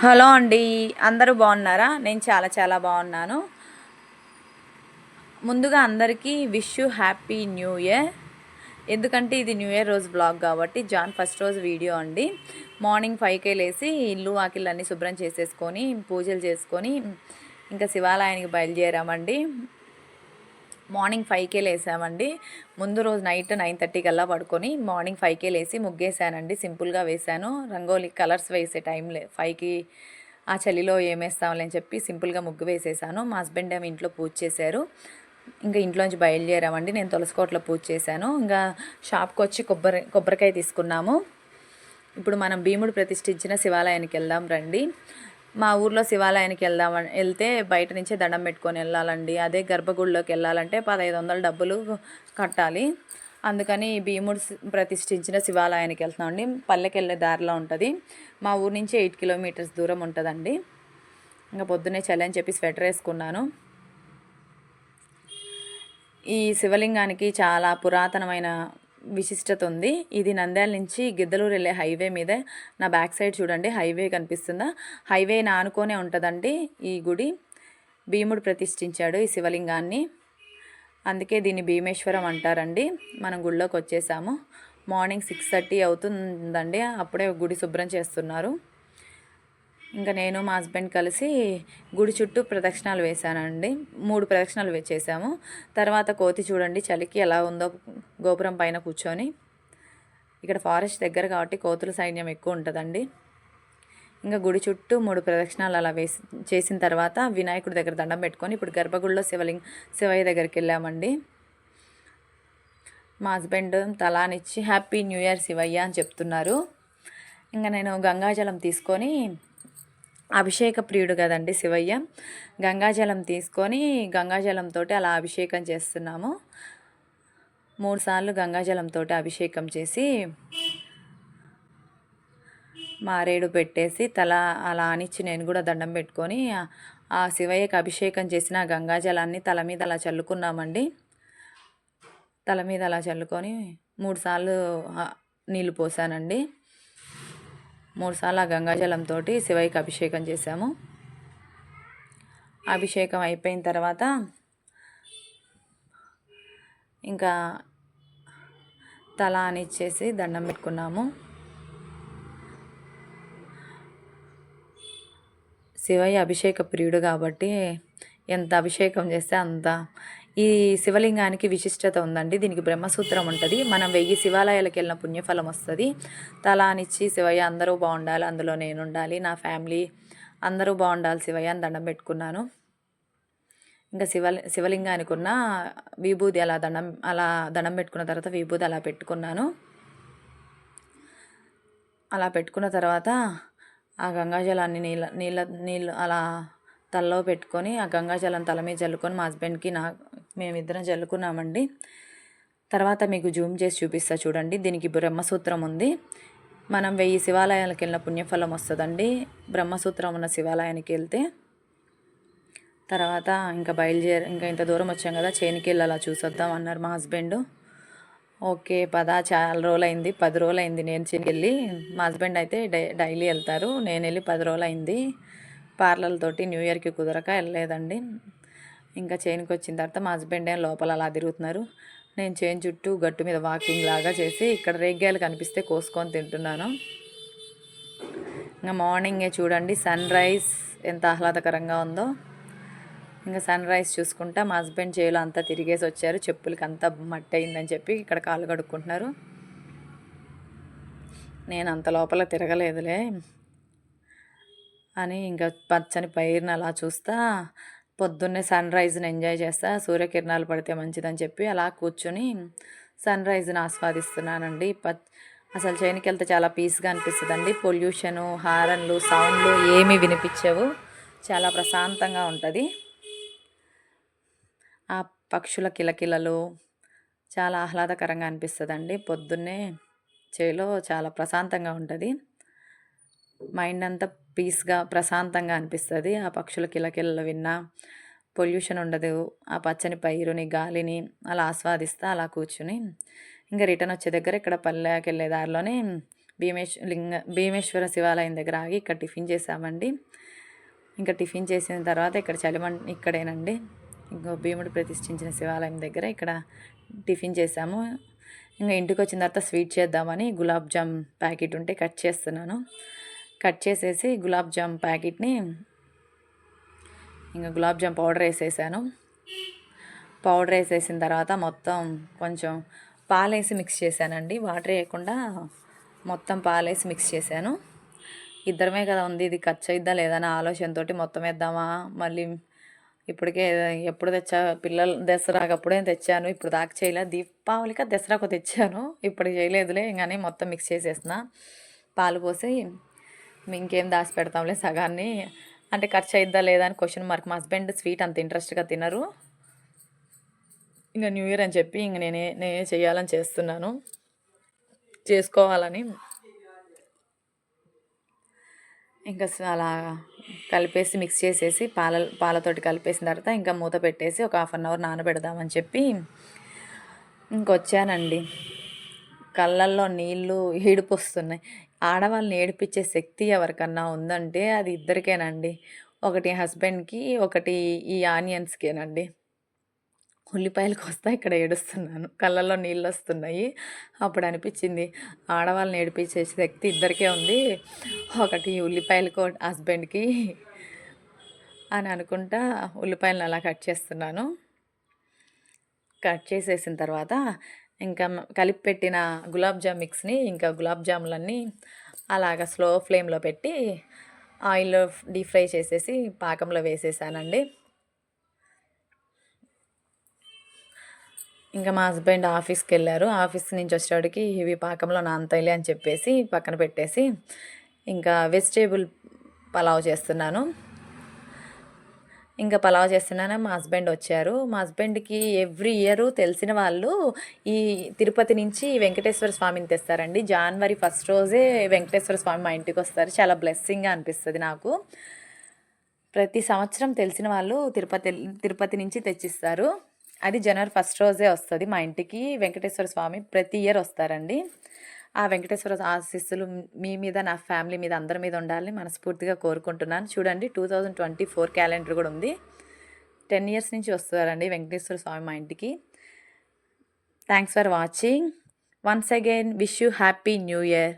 Hello అండి అందరూ బాగున్నారా? నేను చాలా చాలా బాగున్నాను. ముందుగా అందరికీ wish you happy new year. ఎందుకంటే ఇది న్యూ ఇయర్ రోజు బ్లాగ్ కాబట్టి జాన్ ఫస్ట్ రోజు వీడియో అండి. మార్నింగ్ ఫైవ్కే లేసి ఇల్లు వాకిళ్ళు అన్నీ శుభ్రం చేసేసుకొని పూజలు చేసుకొని ఇంకా శివాలయానికి బయలుదేరామండి. మార్నింగ్ ఫైవ్కే లేసామండి. ముందు రోజు నైట్ నైన్ థర్టీ కల్లా పడుకొని మార్నింగ్ ఫైవ్కే లేసి ముగ్గేసానండి. సింపుల్గా వేసాను. రంగోలీ కలర్స్ వేసే టైం లే ఫైవ్కి ఆ చలిలో ఏం అని చెప్పి సింపుల్గా ముగ్గు వేసేసాను. మా హస్బెండ్ ఏమి ఇంట్లో పూజ చేశారు. ఇంకా ఇంట్లోంచి బయలుదేరామండి. నేను తులసికోటలో పూజ చేశాను. ఇంకా షాప్కి వచ్చి కొబ్బరి కొబ్బరికాయ తీసుకున్నాము. ఇప్పుడు మనం భీముడు ప్రతిష్ఠించిన శివాలయానికి వెళ్దాం రండి. మా ఊర్లో శివాలయానికి వెళ్దాం వెళ్తే బయట నుంచే దండం పెట్టుకొని వెళ్ళాలండి. అదే గర్భగుడిలోకి వెళ్ళాలంటే పదహైదు వందల డబ్బులు కట్టాలి. అందుకని భీముడు ప్రతిష్ఠించిన శివాలయానికి వెళ్తున్నామండి పల్లెకి వెళ్ళే దారిలో ఉంటుంది. మా ఊరు నుంచి ఎయిట్ కిలోమీటర్స్ దూరం ఉంటుందండి. ఇంకా పొద్దున్నే చలి అని చెప్పి స్వెటర్ వేసుకున్నాను. ఈ శివలింగానికి చాలా పురాతనమైన విశిష్టత ఉంది. ఇది నంద్యాల నుంచి గిద్దలూరు వెళ్ళే హైవే మీద. నా బ్యాక్ సైడ్ చూడండి హైవే కనిపిస్తుందా? హైవే నానుకోనే ఉంటుందండి ఈ గుడి. భీముడు ప్రతిష్ఠించాడు ఈ శివలింగాన్ని. అందుకే దీన్ని భీమేశ్వరం అంటారండి. మనం గుడిలోకి వచ్చేసాము. మార్నింగ్ సిక్స్ థర్టీ అవుతుందండి. అప్పుడే గుడి శుభ్రం చేస్తున్నారు. ఇంకా నేను మా హస్బెండ్ కలిసి గుడి చుట్టూ ప్రదక్షిణాలు వేశానండి. మూడు ప్రదక్షిణాలు వే- తర్వాత కోతి చూడండి చలికి ఎలా ఉందో గోపురం పైన కూర్చొని. ఇక్కడ ఫారెస్ట్ దగ్గర కాబట్టి కోతుల సైన్యం ఎక్కువ ఉంటుందండి. ఇంకా గుడి చుట్టూ మూడు ప్రదక్షిణాలు అలా వేసి చేసిన తర్వాత వినాయకుడి దగ్గర దండం పెట్టుకొని ఇప్పుడు గర్భగుడిలో శివలింగ శివయ్య దగ్గరికి వెళ్ళామండి. మా హస్బెండ్ తలానిచ్చి హ్యాపీ న్యూ ఇయర్ శివయ్య అని చెప్తున్నారు. ఇంకా నేను గంగాజలం తీసుకొని అభిషేక ప్రియుడు కదండి శివయ్య. గంగాజలం తీసుకొని గంగాజలంతో అలా అభిషేకం చేస్తున్నాము. మూడుసార్లు గంగాజలంతో అభిషేకం చేసి మారేడు పెట్టేసి తల అలా అనిచ్చి నేను కూడా దండం పెట్టుకొని ఆ- శివయ్యకి అభిషేకం చేసిన గంగాజలాన్ని తల మీద అలా చల్లుకున్నామండి. తల మీద అలా చల్లుకొని మూడుసార్లు నీళ్ళు పోసానండి. మూడు సార్లు ఆ గంగాజలంతో శివయ్యకి అభిషేకం చేశాము. అభిషేకం అయిపోయిన తర్వాత ఇంకా తల అనిచ్చేసి దండం పెట్టుకున్నాము. శివయ్య అభిషేక ప్రియుడు కాబట్టి ఎంత అభిషేకం చేస్తే అంత ఈ శివలింగానికి విశిష్టత ఉందండి. దీనికి బ్రహ్మసూత్రం ఉంటుంది. మనం వెయ్యి శివాలయాలకు వెళ్ళిన పుణ్యఫలం వస్తుంది. తలానిచ్చి శివయ్య అందరూ బాగుండాలి అందులో నేను ఉండాలి నా ఫ్యామిలీ అందరూ బాగుండాలి శివయ్య అని దండం పెట్టుకున్నాను. ఇంకా శివ శివలింగానికి ఉన్న విభూది అలా దండం అలా దండం పెట్టుకున్న తర్వాత విభూది అలా పెట్టుకున్నాను. అలా పెట్టుకున్న తర్వాత ఆ గంగాజలాన్ని నీళ్ళ నీళ్ళ నీళ్ళు అలా తలలో పెట్టుకొని ఆ గంగాజలం తల మీద చల్లుకొని మా హస్బెండ్కి నా మేమిద్దరం చల్లుకున్నామండి తర్వాత మీకు జూమ్ చేసి చూపిస్తా చూడండి. దీనికి బ్రహ్మసూత్రం ఉంది. మనం వెయ్యి శివాలయాలకు వెళ్ళిన పుణ్యఫలం వస్తుందండి. బ్రహ్మసూత్రం ఉన్న శివాలయానికి వెళ్తే. తర్వాత ఇంకా బయలుదేరి ఇంకా ఇంత దూరం వచ్చాం కదా చేనికి వెళ్ళాలా అలా చూసొద్దాం అన్నారు మా హస్బెండ్. ఓకే పద చాలా రోజులైంది పది రోజులైంది నేను చేనికి వెళ్ళి. మా హస్బెండ్ అయితే డై డైలీ వెళ్తారు. నేను వెళ్ళి పది రోజులైంది. పార్లర్లతోటి న్యూ ఇయర్కి కుదరక వెళ్ళలేదండి. ఇంకా చేనుకి వచ్చిన తర్వాత మా హస్బెండ్ ఏం లోపల అలా తిరుగుతున్నారు. నేను చేను చుట్టూ గట్టు మీద వాకింగ్ లాగా చేసి ఇక్కడ రేగ్గాయలు కనిపిస్తే కోసుకొని తింటున్నాను. ఇంకా మార్నింగే చూడండి సన్ రైజ్ ఎంత ఆహ్లాదకరంగా ఉందో. ఇంకా సన్ రైజ్ చూసుకుంటా మా హస్బెండ్ చేలో అంతా తిరిగేసి వచ్చారు. చెప్పులకి అంతా మట్టి అయిందని చెప్పి ఇక్కడ కాళ్ళు కడుక్కుంటున్నారు. నేను అంత లోపల తిరగలేదులే అని ఇంకా పచ్చని పైరుని అలా చూస్తా. పొద్దున్నే సన్ రైజ్ని ఎంజాయ్ చేస్తా సూర్యకిరణాలు పడితే మంచిదని చెప్పి అలా కూర్చొని సన్ రైజ్ని ఆస్వాదిస్తున్నానండి. ప అసలు చేయనికి వెళ్తే చాలా పీస్గా అనిపిస్తుందండి. పొల్యూషను హారన్లు సౌండ్లు ఏమీ వినిపించవు. చాలా ప్రశాంతంగా ఉంటుంది. ఆ పక్షుల కిలకిలలు చాలా ఆహ్లాదకరంగా అనిపిస్తుందండి. పొద్దున్నే చేలో చాలా ప్రశాంతంగా ఉంటుంది. మైండ్ అంతా పీస్గా ప్రశాంతంగా అనిపిస్తుంది. ఆ పక్షుల కిలకిలలు విన్నా పొల్యూషన్ ఉండదు. ఆ పచ్చని పైరుని గాలిని అలా ఆస్వాదిస్తా అలా కూర్చుని ఇంకా రిటర్న్ వచ్చే దగ్గర ఇక్కడ పల్లెకి వెళ్ళే దారిలోనే భీమేశ్వర లింగ భీమేశ్వర శివాలయం దగ్గర ఆగి ఇక్కడ టిఫిన్ చేసామండి ఇంకా టిఫిన్ చేసిన తర్వాత ఇక్కడ చలిమం ఇక్కడేనండి. ఇంకో భీముడు ప్రతిష్ఠించిన శివాలయం దగ్గర ఇక్కడ టిఫిన్ చేసాము ఇంకా ఇంటికి వచ్చిన తర్వాత స్వీట్ చేద్దామని గులాబ్ జామ్ ప్యాకెట్ ఉంటే కట్ చేస్తున్నాను. కట్ చేసేసి గులాబ్ జామ్ ప్యాకెట్ని ఇంకా గులాబ్ జామ్ పౌడర్ వేసేసాను. పౌడర్ వేసేసిన తర్వాత మొత్తం కొంచెం పాలేసి మిక్స్ చేశానండి. వాటర్ వేయకుండా మొత్తం పాలేసి మిక్స్ చేశాను. ఇద్దరమే కదా ఉంది ఇది ఖర్చు అయిద్దా లేదన్న ఆలోచనతోటి మొత్తం వేద్దామా? మళ్ళీ ఇప్పటికే ఎప్పుడు తెచ్చా? పిల్లలు దసరాకప్పుడే తెచ్చాను? ఇప్పుడు దాకా చేయలే. దీపావళిక దసరాకు తెచ్చాను. ఇప్పుడు చేయలేదులే కానీ మొత్తం మిక్స్ చేసేసిన పాలు పోసి ఇంకేం దాచి పెడతాంలే సగాన్ని. అంటే ఖర్చు అయిద్దా లేదా అని క్వశ్చన్ మార్క్ మా హస్బెండ్ స్వీట్ అంత ఇంట్రెస్ట్గా తినరు. ఇంకా న్యూ ఇయర్ అని చెప్పి ఇంక నేనే నేనే చేయాలని చేస్తున్నాను. చేసుకోవాలని. ఇంకా అలా కలిపేసి మిక్స్ చేసేసి పాల పాలతోటి కలిపేసిన తర్వాత ఇంకా మూత పెట్టేసి ఒక హాఫ్ అన్ అవర్ నానబెడదామని చెప్పి ఇంకొచ్చానండి. కళ్ళల్లో నీళ్ళు ఏడుపు వస్తున్నాయి ఆడవాళ్ళని ఏడిపించే శక్తి ఎవరికన్నా ఉందంటే అది ఇద్దరికేనండి. ఒకటి హస్బెండ్కి ఒకటి ఈ ఆనియన్స్కేనండి. ఉల్లిపాయలకు వస్తా ఇక్కడ ఏడుస్తున్నాను. కళ్ళల్లో నీళ్ళు వస్తున్నాయి అప్పుడు అనిపించింది ఆడవాళ్ళని ఏడిపించే శక్తి ఇద్దరికే ఉంది. ఒకటి ఉల్లిపాయలకు హస్బెండ్కి అని అనుకుంటా ఉల్లిపాయలను అలా కట్ చేస్తున్నాను. కట్ చేసేసిన తర్వాత ఇంకా కలిపి పెట్టిన గులాబ్ జామ్ మిక్స్ని ఇంకా గులాబ్ జాములన్నీ అలాగ స్లో ఫ్లేమ్లో పెట్టి ఆయిల్లో డీప్ ఫ్రై చేసేసి పాకంలో వేసేసానండి. ఇంకా మా హస్బెండ్ ఆఫీస్కి వెళ్ళారు ఆఫీస్ నుంచి వచ్చేటికి ఇవి పాకంలో నానతాయిలే అని చెప్పేసి పక్కన పెట్టేసి ఇంకా వెజిటేబుల్ పలావ్ చేస్తున్నాను. ఇంకా పలావ్ చేస్తున్నాను? మా హస్బెండ్ వచ్చారు. మా హస్బెండ్కి ఎవ్రీ ఇయర్ తెలిసిన వాళ్ళు ఈ తిరుపతి నుంచి వెంకటేశ్వర స్వామిని తెస్తారండి. జనవరి ఫస్ట్ రోజే వెంకటేశ్వర స్వామి మా ఇంటికి వస్తారు. చాలా బ్లెస్సింగ్గా అనిపిస్తుంది నాకు. ప్రతి సంవత్సరం తెలిసిన వాళ్ళు తిరుపతి తిరుపతి నుంచి తెచ్చిస్తారు. అది జనవరి ఫస్ట్ రోజే వస్తుంది మా ఇంటికి. వెంకటేశ్వర స్వామి ప్రతి ఇయర్ వస్తారండి. ఆ వెంకటేశ్వర ఆశీస్సులు మీ మీద నా ఫ్యామిలీ మీద అందరి మీద ఉండాలని మనస్ఫూర్తిగా కోరుకుంటున్నాను. చూడండి two thousand twenty four calendar కూడా ఉంది. టెన్ ఇయర్స్ నుంచి వస్తున్నారండి వెంకటేశ్వర స్వామి మా ఇంటికి. Thanks for watching once again wish you happy new year